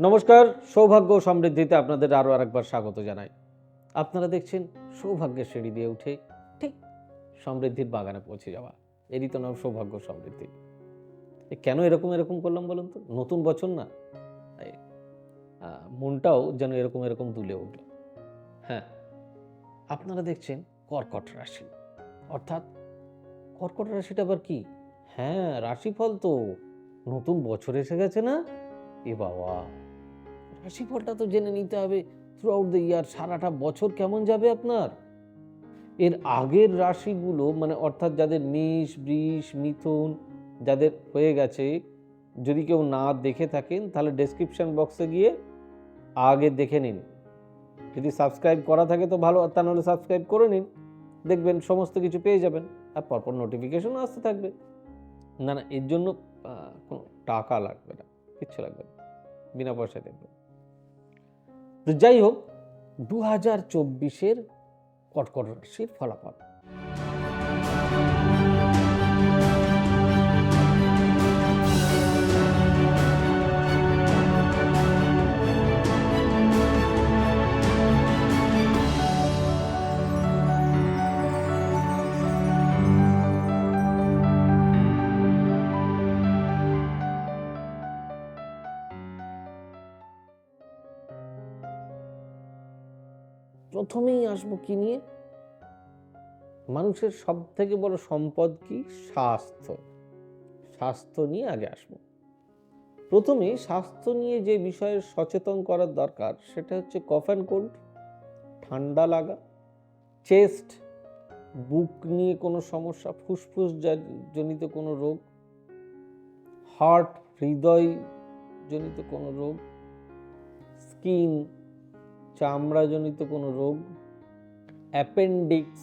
নমস্কার, সৌভাগ্য সমৃদ্ধিতে আপনাদের আরও আরেকবার স্বাগত জানাই। আপনারা দেখছেন সৌভাগ্যের সিঁড়ি দিয়ে উঠে ঠিক সমৃদ্ধির বাগানে পৌঁছে যাওয়া। এরই তো নাম সৌভাগ্য সমৃদ্ধি। কেন এরকম এরকম করলাম বলুন তো? নতুন বছর না। মনটাও যেন এরকম এরকম দুলে উঠল। হ্যাঁ আপনারা দেখছেন কর্কট রাশি। অর্থাৎ কর্কট রাশিটা আবার কি? হ্যাঁ রাশিফল তো। নতুন বছর এসে গেছে না? এ বাবা। রাশিফলটা তো জেনে নিতে হবে থ্রু আউট দ্য ইয়ার সারাটা বছর কেমন যাবে আপনার? এর আগের রাশিগুলো মানে অর্থাৎ যাদের মেষ, বৃষ, মিথুন যাদের হয়ে গেছে, যদি কেউ না দেখে থাকেন, তাহলে ডেসক্রিপশন বক্সে গিয়ে আগে দেখে নিন। যদি সাবস্ক্রাইব করা থাকে তো ভালো তা নাহলে সাবস্ক্রাইব করে নিন। দেখবেন সমস্ত কিছু পেয়ে যাবেন, আর পরপর নোটিফিকেশনও আসতে থাকবে। না না, এর জন্য কোনো টাকা লাগবে না, কিচ্ছু লাগবে না, বিনা পয়সায় দেখবেন। তো যাই হোক দু হাজার চব্বিশের কটকট রাশির ফলাফল। প্রথমেই আসব কি নিয়ে? মানুষের সব থেকে বড় সম্পদ কি? স্বাস্থ্য। স্বাস্থ্য নিয়ে আগে আসব। প্রথমে স্বাস্থ্য নিয়ে যে বিষয়ে সচেতন করার দরকার, সেটা হচ্ছে কফ অ্যান্ড কোল্ড, ঠান্ডা লাগা, চেস্ট, বুক নিয়ে কোনো সমস্যা, ফুসফুস জনিত কোনো রোগ, হার্ট, হৃদয় জনিত কোনো রোগ, স্কিন চামড়াজনিত কোনো রোগ, অ্যাপেন্ডিক্স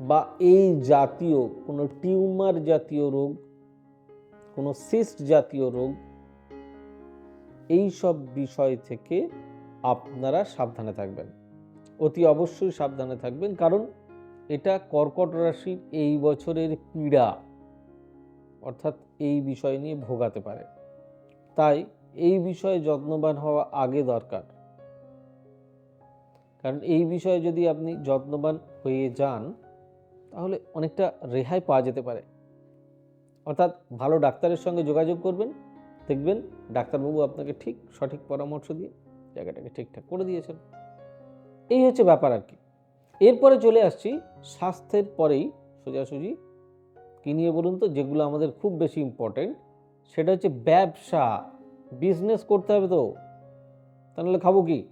বা এই জাতীয় কোনো টিউমার জাতীয় রোগ, কোনো সিস্ট জাতীয় রোগ এই সব বিষয় থেকে আপনারা সাবধানে থাকবেন। অতি অবশ্যই সাবধানে থাকবেন কারণ এটা কর্কট রাশির এই বছরের পীড়া অর্থাৎ এই বিষয় নিয়ে ভোগাতে পারে। তাই এই বিষয়ে যত্নবান হওয়া আগে দরকার। কারণ এই বিষয়ে যদি আপনি যত্নবান হয়ে যান, তাহলে অনেকটা রেহাই পাওয়া যেতে পারে। অর্থাৎ ভালো ডাক্তারের সঙ্গে যোগাযোগ করবেন, দেখবেন ডাক্তারবাবু আপনাকে ঠিক সঠিক পরামর্শ দিয়ে জায়গাটাকে ঠিকঠাক করে দিয়েছেন। এই হচ্ছে ব্যাপার আর কি। এরপরে চলে আসছি স্বাস্থ্যের পরেই সোজাসুজি। কী নিয়ে বলুন তো? যেগুলো আমাদের খুব বেশি ইম্পর্টেন্ট সেটা হচ্ছে ব্যবসা। বিজনেস করতে হবে তো। তাহলে খাব কি?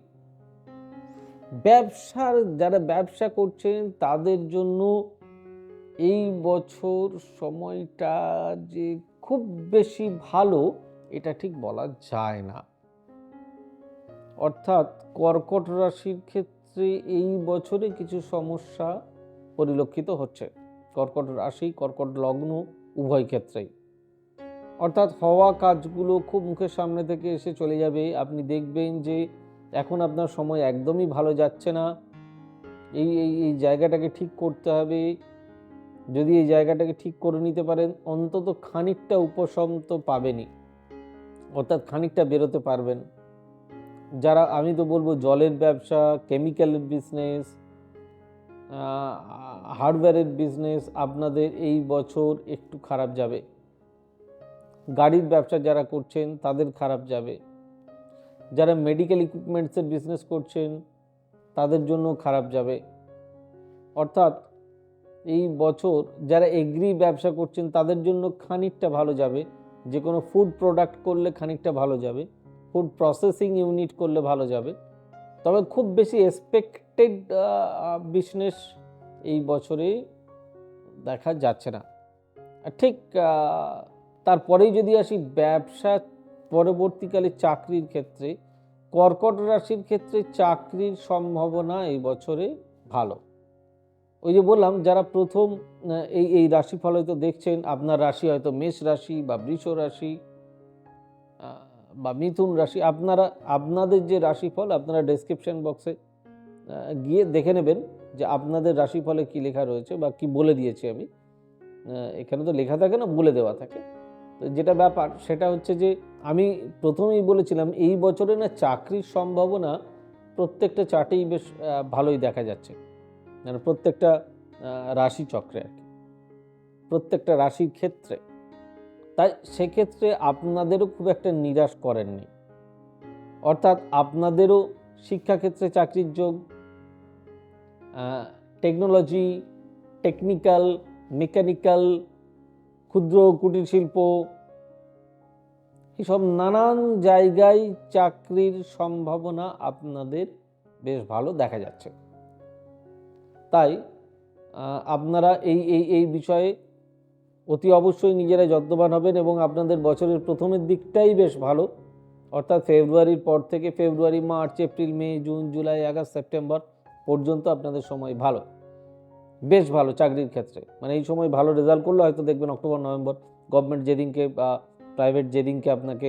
ব্যবসার, যারা ব্যবসা করছেন, তাদের জন্য এই বছর সময়টা যে খুব বেশি ভালো, এটা ঠিক বলা যায় না। অর্থাৎ কর্কট রাশির ক্ষেত্রে এই বছরে কিছু সমস্যা পরিলক্ষিত হচ্ছে। কর্কট রাশি, কর্কট লগ্ন, উভয় ক্ষেত্রেই। অর্থাৎ হওয়া কাজগুলো খুব মুখের সামনে থেকে এসে চলে যাবে। আপনি দেখবেন যে এখন আপনার সময় একদমই ভালো যাচ্ছে না। এই এই এই জায়গাটাকে ঠিক করতে হবে। যদি এই জায়গাটাকে ঠিক করে নিতে পারেন, অন্তত খানিকটা উপশম তো পাবেনই। অর্থাৎ খানিকটা বেরোতে পারবেন। যারা, আমি তো বলব জলের ব্যবসা কেমিক্যালের বিজনেস হার্ডওয়্যারের বিজনেস আপনাদের এই বছর একটু খারাপ যাবে। গাড়ির ব্যবসা যারা করছেন, তাদের খারাপ যাবে। যারা মেডিকেল ইকুইপমেন্টসের বিজনেস করছেন, তাদের জন্য খারাপ যাবে। অর্থাৎ এই বছর যারা এগ্রি ব্যবসা করছেন, তাদের জন্য খানিকটা ভালো যাবে। যে কোনো ফুড প্রোডাক্ট করলে খানিকটা ভালো যাবে। ফুড প্রসেসিং ইউনিট করলে ভালো যাবে। তবে খুব বেশি এক্সপেক্টেড বিজনেস এই বছরে দেখা যাচ্ছে না। ঠিক তারপরেই যদি আসি ব্যবসা পরবর্তীকালে চাকরির ক্ষেত্রে, কর্কট রাশির ক্ষেত্রে চাকরির সম্ভাবনা এই বছরে ভালো। ওই যে বললাম, যারা প্রথম এই এই রাশিফল হয়তো দেখছেন, আপনার রাশি হয়তো মেষ রাশি বা বৃষ রাশি বা মিথুন রাশি, আপনারা, আপনাদের যে রাশিফল, আপনারা ডেসক্রিপশন বক্সে গিয়ে দেখে নেবেন যে আপনাদের রাশিফলে কি লেখা রয়েছে বা কি বলে দিয়েছি আমি। এখানে তো লেখা থাকে না, বলে দেওয়া থাকে। যেটা ব্যাপার সেটা হচ্ছে যে আমি প্রথমেই বলেছিলাম, এই বছরে না চাকরির সম্ভাবনা প্রত্যেকটা চার্টেই বেশ ভালোই দেখা যাচ্ছে। মানে প্রত্যেকটা রাশি চক্রে আর কি। প্রত্যেকটা রাশির ক্ষেত্রে। তাই সেক্ষেত্রে আপনাদেরও খুব একটা নিরাশ করেননি। অর্থাৎ আপনাদেরও শিক্ষাক্ষেত্রে চাকরির যোগ টেকনোলজি টেকনিক্যাল মেকানিক্যাল ক্ষুদ্র কুটির শিল্প, এসব নানান জায়গায় চাকরির সম্ভাবনা আপনাদের বেশ ভালো দেখা যাচ্ছে। তাই আপনারা এই এই এই বিষয়ে অতি অবশ্যই নিজেরা যত্নবান হবেন এবং আপনাদের বছরের প্রথমের দিকটাই বেশ ভালো। অর্থাৎ ফেব্রুয়ারির পর থেকে February, March, April, May, June, July, August, September পর্যন্ত আপনাদের সময় ভালো। বেশ ভালো চাকরির ক্ষেত্রে। মানে এই সময় ভালো রেজাল্ট করলে হয়তো দেখবেন অক্টোবর, নভেম্বর গভর্নমেন্ট যেদিনকে বা প্রাইভেট যেদিনকে আপনাকে,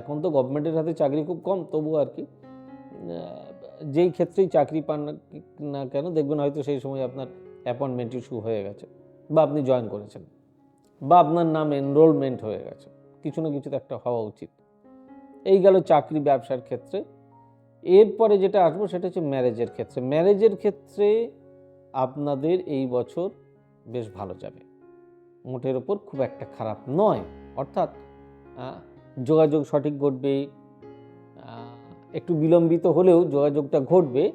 এখন তো গভর্নমেন্টের হাতে চাকরি খুব কম তবুও আর কি যেই ক্ষেত্রেই চাকরি পান না কেন, দেখবেন হয়তো সেই সময় আপনার অ্যাপয়েন্টমেন্ট ইস্যু হয়ে গেছে বা আপনি জয়েন করেছেন বা আপনার নাম এনরোলমেন্ট হয়ে গেছে। কিছু না কিছু তো একটা হওয়া উচিত। এই গেল চাকরি ব্যবসার ক্ষেত্রে। এরপরে যেটা আসব সেটা হচ্ছে ম্যারেজের ক্ষেত্রে। ম্যারেজের ক্ষেত্রে আপনাদের এই বছর বেশ ভালো যাবে। মোটের ওপর খুব একটা খারাপ নয়। অর্থাৎ যোগাযোগ সঠিক ঘটবে একটু বিলম্বিত হলেও যোগাযোগটা ঘটবে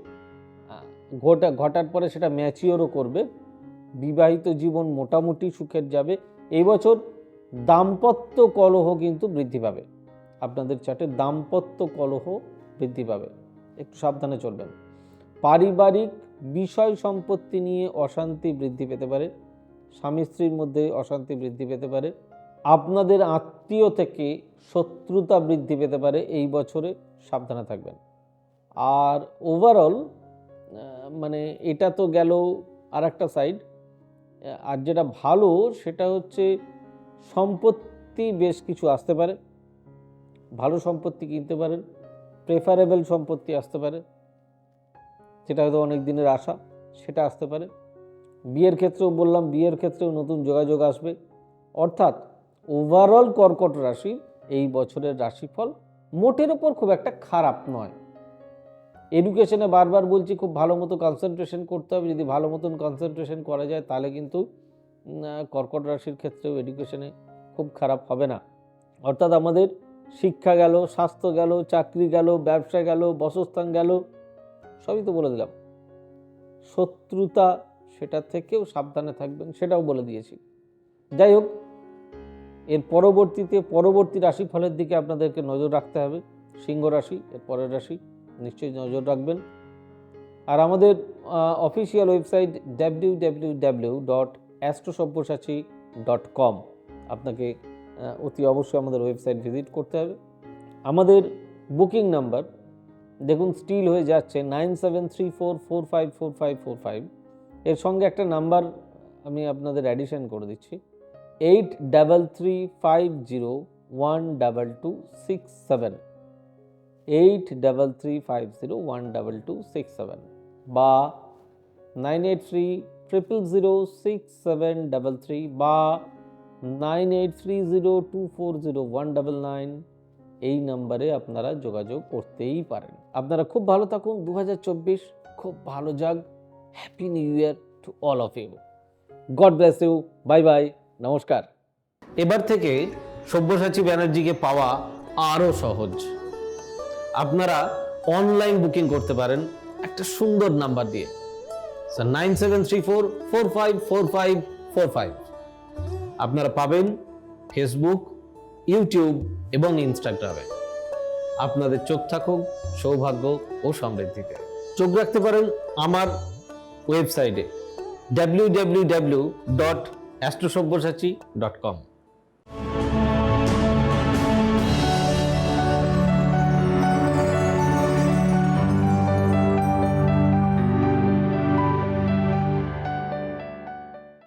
ঘটা, ঘটার পরে সেটা ম্যাচিওরও করবে। বিবাহিত জীবন মোটামুটি সুখের যাবে। এই বছর দাম্পত্য কলহ কিন্তু বৃদ্ধি পাবে। আপনাদের চার্টে দাম্পত্য কলহ বৃদ্ধি পাবে। একটু সাবধানে চলবেন। পারিবারিক বিষয় সম্পত্তি নিয়ে অশান্তি বৃদ্ধি পেতে পারে, স্বামী স্ত্রীর মধ্যে অশান্তি বৃদ্ধি পেতে পারে, আপনাদের আত্মীয় থেকে শত্রুতা বৃদ্ধি পেতে পারে, এই বছরে সাবধানে থাকবেন। আর ওভারঅল মানে এটা তো গেল আর একটা সাইড আর যেটা ভালো সেটা হচ্ছে সম্পত্তি বেশ কিছু আসতে পারে, ভালো সম্পত্তি কিনতে পারেন প্রেফারেবল সম্পত্তি আসতে পারে যেটা হয়তো অনেক দিনের আশা, সেটা আসতে পারে। বিয়ের ক্ষেত্রেও বললাম, বিয়ের ক্ষেত্রেও নতুন যোগাযোগ আসবে। অর্থাৎ ওভারঅল কর্কট রাশি এই বছরের রাশিফল মোটের ওপর খুব একটা খারাপ নয়। এডুকেশনে বারবার বলছি, খুব ভালো মতো কনসেন্ট্রেশন করতে হবে। যদি ভালো মতন কনসেন্ট্রেশন করা যায়, তাহলে কিন্তু কর্কট রাশির ক্ষেত্রেও এডুকেশনে খুব খারাপ হবে না। অর্থাৎ আমাদের শিক্ষা গেল, স্বাস্থ্য গেল, চাকরি গেল, ব্যবসা গেল, বসস্থান গেল সবই তো বলে দিলাম। শত্রুতা সেটা থেকেও সাবধানে থাকবেন, সেটাও বলে দিয়েছি। যাই হোক, এর পরবর্তীতে, পরবর্তী রাশিফলের দিকে আপনাদেরকে নজর রাখতে হবে। সিংহ রাশি, এর পরের রাশি, নিশ্চয়ই নজর রাখবেন। আর আমাদের official website W W W dot অ্যাস্ট্রোসব্যসাচী dot com আপনাকে অতি অবশ্যই আমাদের ওয়েবসাইট ভিজিট করতে হবে। আমাদের বুকিং নাম্বার দেখুন স্টিল হয়ে যাচ্ছে nine seven three four four five four five four five এর সঙ্গে একটা নাম্বার আমি আপনাদের অ্যাডিশন করে দিচ্ছি eight double three five zero one double two six seven eight double three five zero one double two six seven বা nine eight three triple zero six seven double three বা nine eight three zero two four zero one double nine এই নাম্বারে আপনারা যোগাযোগ করতেই পারেন। আপনারা খুব ভালো থাকুন দু হাজার চব্বিশ খুব ভালো যাক। Happy new year to all of you God bless you bye bye নমস্কার। এবার থেকে সব্যসাচী ব্যানার্জিকে পাওয়া আরও সহজ। আপনারা অনলাইন বুকিং করতে পারেন একটা সুন্দর নাম্বার দিয়ে। Sir nine seven three four four five four five four five আপনারা পাবেন ফেসবুক ইউটিউব এবং ইনস্টাগ্রামে। আপনাদের চোখ থাকুক, সৌভাগ্য ও সমৃদ্ধিতে। চোখ রাখতে পারেন আমার ওয়েবসাইটে W W W dot Astrosabyasachi dot com